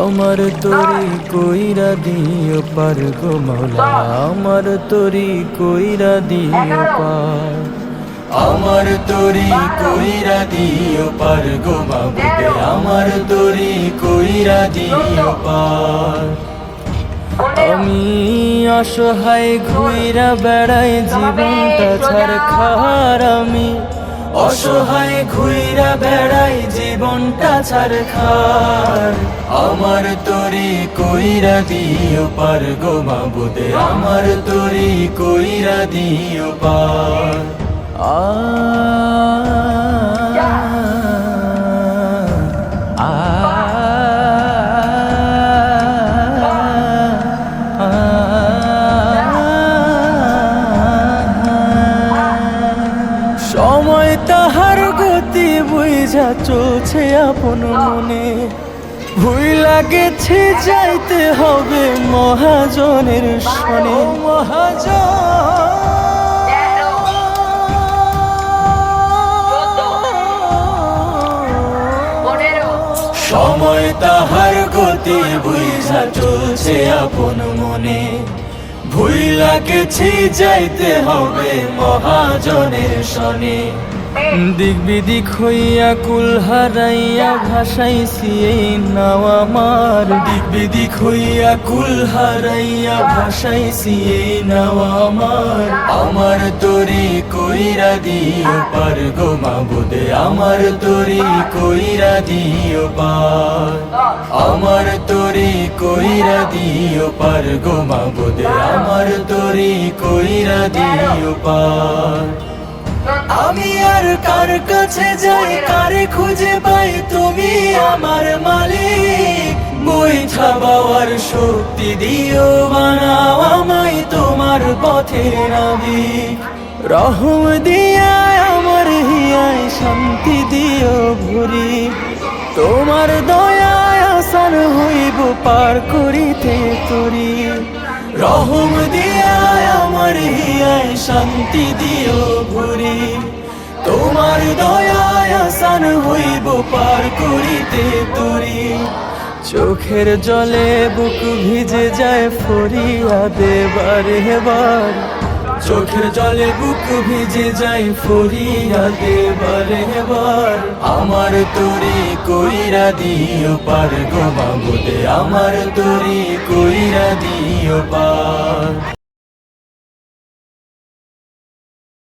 আমার তরি কইরা দিও পার গো মাওলা আমার তরি কইরা দিও পার। আমার তরি কইরা দিও পার গো মাবুদে আমার তরি কইরা দিও পার। আমি অসহায় ঘুইরা বেড়াই জীবনটা ছাড় খার আমি। অসহায় ঘুইরা বেড়াই জীবনটা ছাড় খার। আমার তরি কইরা দিও পার গো মাবুদে, আমার তরি কইরা দিও পার। আ বুঝা চলছে আপন মনে। ভুই লাগেছে যাইতে হবে মহাজনের শনে। মহাজন। সময় তাহার গতি বুঝা চলছে আপন মনে। ভুই যাইতে হবে মহাজনের শনে। দিক বিদিক হইয়া কুল হারাইয়া ভাসাইছি এই নাও আমার। দিক বিদিক হইয়া কুল হারাইয়া ভাসাইছি এই নাও আমার। আমার তরি কইরা দিও পার গো মাবুদে আমার তরি কইরা দিও পার। আমার তরি কইরা দিও পার গো মাবুদে আমার তরি কইরা দিও পার। আমি আর কার কাছে যাই, কারে খুঁজে পাই, তুমি আমার মালিক। বাবার শক্তি দিও, বানাও আমায় তোমার পথে রহম দিয়া আমার হিয়ায় শান্তি দিও ভরি তোমার দয়ায় আসান হইব পার করিতে তরি। রহম দিয়া হিয়ায় শান্তি দিও ভরি। তোমার দয়ায় আসান হইব পার করিতে তরি। চোখের জলে বুক ভিজে যায় ফরিয়াদে বারে বার চোখের জলে বুক ভিজে যায় ফরিয়াদে বারে বার আমার তরি কইরা দিও পার গো বাবুদে আমার তরি কইরা দিও পার